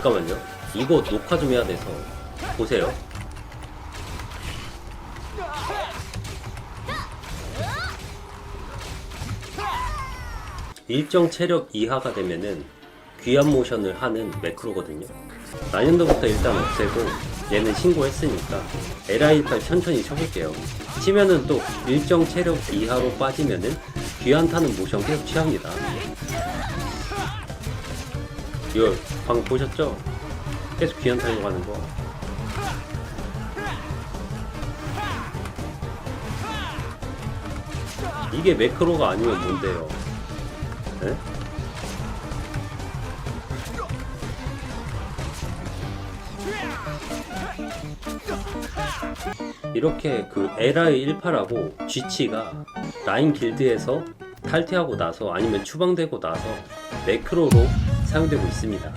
잠깐만요. 이거 녹화 좀 해야 돼서 보세요. 일정 체력 이하가 되면은 귀환 모션을 하는 매크로거든요. 난이도부터 일단 없애고 얘는 신고했으니까 LI18 천천히 쳐볼게요. 치면은 또 일정 체력 이하로 빠지면은 귀환 타는 모션 계속 취합니다. 이거 방금 보셨죠? 계속 귀환 타려고 하는 거. 이게 매크로가 아니면 뭔데요? 에? 이렇게 그 LI18하고 G치가 라인 길드에서 탈퇴하고 나서 아니면 추방되고 나서 매크로로 사용되고 있습니다.